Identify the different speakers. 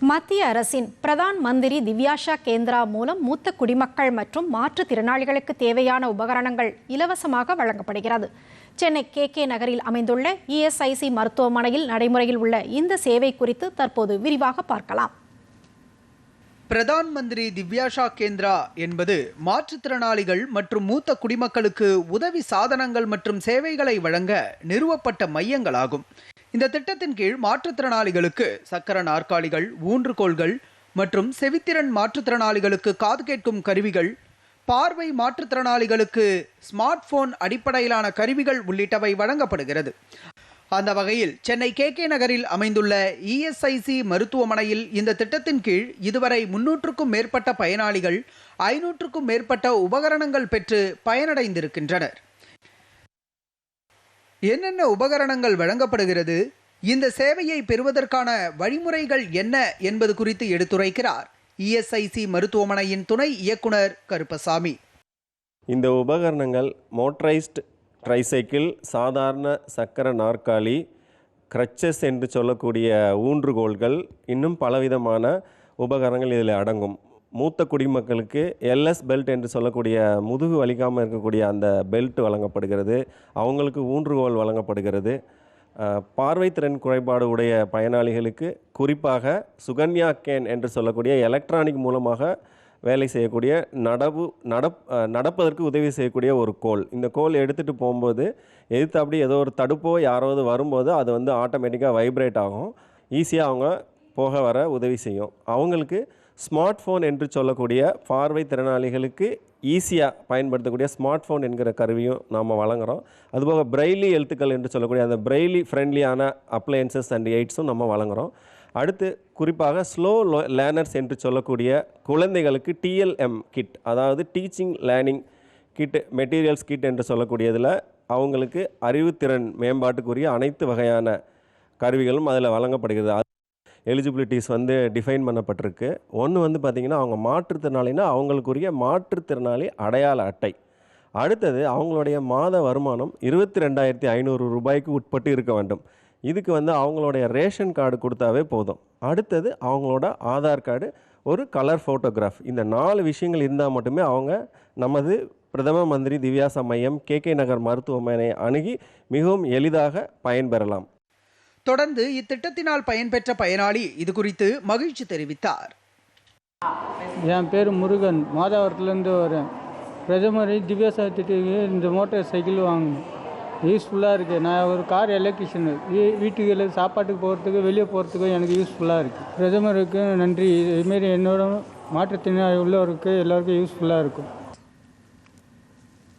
Speaker 1: மத்திய அரசின் பிரதான் மந்திரி திவ்யாஷா கேந்திரா மூலம் மூத்த குடிமக்கள் மற்றும் மாற்றுத்திறனாளிகளுக்கு தேவையான உபகரணங்கள் இலவசமாக வழங்கப்படுகிறது. சென்னை கே கே நகரில் அமைந்துள்ள இஎஸ்ஐசி மருத்துவமனையில் நடைமுறையில் உள்ள இந்த சேவை குறித்து தற்போது விரிவாக பார்க்கலாம்.
Speaker 2: பிரதான் மந்திரி திவ்யாஷா கேந்திரா என்பது மாற்றுத்திறனாளிகள் மற்றும் மூத்த குடிமக்களுக்கு உதவி சாதனங்கள் மற்றும் சேவைகளை வழங்க நிறுவப்பட்ட மையங்களாகும். இந்த திட்டத்தின் கீழ் மாற்றுத்திறனாளிகளுக்கு சக்கர நாற்காலிகள் ஊன்றுகோல்கள் மற்றும் செவித்திறன் மாற்றுத்திறனாளிகளுக்கு காது கேட்கும் கருவிகள் பார்வை மாற்றுத்திறனாளிகளுக்கு ஸ்மார்ட் போன் அடிப்படையிலான கருவிகள் உள்ளிட்டவை வழங்கப்படுகிறது. அந்த வகையில் சென்னை கே கே நகரில் அமைந்துள்ள இஎஸ்ஐசி மருத்துவமனையில் இந்த திட்டத்தின் கீழ் இதுவரை முன்னூற்றுக்கும் மேற்பட்ட பயனாளிகள் ஐநூற்றுக்கும் மேற்பட்ட உபகரணங்கள் பெற்று பயனடைந்திருக்கின்றனர். என்னென்ன உபகரணங்கள் வழங்கப்படுகிறது? இந்த சேவையை பெறுவதற்கான வழிமுறைகள் என்ன என்பது குறித்து எடுத்துரைக்கிறார் இஎஸ்ஐசி மருத்துவமனையின் துணை இயக்குனர் கருப்பசாமி.
Speaker 3: இந்த உபகரணங்கள் மோட்டரைஸ்டு ட்ரைசைக்கிள் சாதாரண சக்கர நாற்காலி crutches என்று சொல்லக்கூடிய ஊன்றுகோல்கள் இன்னும் பலவிதமான உபகரணங்கள் இதில் அடங்கும். மூத்த குடிமக்களுக்கு எல்எஸ் பெல்ட் என்று சொல்லக்கூடிய முதுகு வலிக்காமல் இருக்கக்கூடிய அந்த பெல்ட் வழங்கப்படுகிறது. அவங்களுக்கு ஊன்றுகோல் வழங்கப்படுகிறது. பார்வைத்திறன் குறைபாடு உடைய பயனாளிகளுக்கு குறிப்பாக சுகன்யா கேன் என்று சொல்லக்கூடிய எலக்ட்ரானிக் மூலமாக வேலை செய்யக்கூடிய நடவு நடப் நடப்பதற்கு உதவி செய்யக்கூடிய ஒரு கோல். இந்த கோல் எடுத்துகிட்டு போகும்போது எதிர்த்து அப்படி ஏதோ ஒரு தடுப்போ யாராவது வரும்போது அது வந்து ஆட்டோமேட்டிக்காக வைப்ரேட் ஆகும். ஈஸியாக அவங்க போக வர உதவி செய்யும். அவங்களுக்கு ஸ்மார்ட் ஃபோன் என்று சொல்லக்கூடிய பார்வை திறனாளிகளுக்கு ஈஸியாக பயன்படுத்தக்கூடிய ஸ்மார்ட் ஃபோன் என்கிற கருவியும் நாம் வழங்குகிறோம் அதுபோக பிரெய்லி எழுத்துக்கள் என்று சொல்லக்கூடிய அந்த பிரெய்லி ஃப்ரெண்ட்லியான அப்ளையன்சஸ் அண்ட் எய்ட்ஸும் நம்ம வழங்குகிறோம் அடுத்து குறிப்பாக ஸ்லோ லேர்னர்ஸ் என்று சொல்லக்கூடிய குழந்தைகளுக்கு டிஎல்எம் கிட் அதாவது teaching learning kit materials kit என்று சொல்லக்கூடியதில் அவங்களுக்கு அறிவுத்திறன் மேம்பாட்டுக்குரிய அனைத்து வகையான கருவிகளும் அதில் வழங்கப்படுகிறது. எலிஜிபிலிட்டிஸ் வந்து டிஃபைன் பண்ணப்பட்டிருக்கு. ஒன்று வந்து பார்த்திங்கன்னா அவங்க மாற்றுத்திறனாளினா அவங்களுக்குரிய மாற்றுத்திறனாளி அடையாள அட்டை. அடுத்தது அவங்களுடைய மாத வருமானம் இருபத்தி ரெண்டாயிரத்தி ஐநூறு ரூபாய்க்கு உட்பட்டு இருக்க வேண்டும். இதுக்கு வந்து அவங்களுடைய ரேஷன் கார்டு கொடுத்தாவே போதும். அடுத்தது அவங்களோட ஆதார் கார்டு ஒரு கலர் ஃபோட்டோகிராஃப் இந்த நாலு விஷயங்கள் இருந்தால் மட்டுமே அவங்க நமது பிரதம மந்திரி திவ்யாசா மையம் கே கே நகர் மருத்துவமனை அணுகி மிகவும் எளிதாக பயன்பெறலாம்.
Speaker 2: தொடர்ந்து இத்திட்டத்தினால் பயன்பெற்ற பயனாளி இது குறித்து மகிழ்ச்சி தெரிவித்தார்.
Speaker 4: என் பேர் முருகன். மாதாவரத்துலேருந்து வரேன். பிரதமர் திவ்யாசா திட்டத்துக்கு இந்த மோட்டார் சைக்கிள் வாங்கினேன் யூஸ்ஃபுல்லாக இருக்குது நான் ஒரு கார் எலக்ட்ரிஷியன். வீ வீட்டுக்கு சாப்பாட்டுக்கு போகிறதுக்கு வெளியே போகிறதுக்கும் எனக்கு யூஸ்ஃபுல்லாக இருக்குது பிரதமருக்கு நன்றி. இதுமாரி என்னோட மாற்றுத்திறனாளி உள்ளவருக்கு எல்லாருக்கும் யூஸ்ஃபுல்லாக இருக்கும்.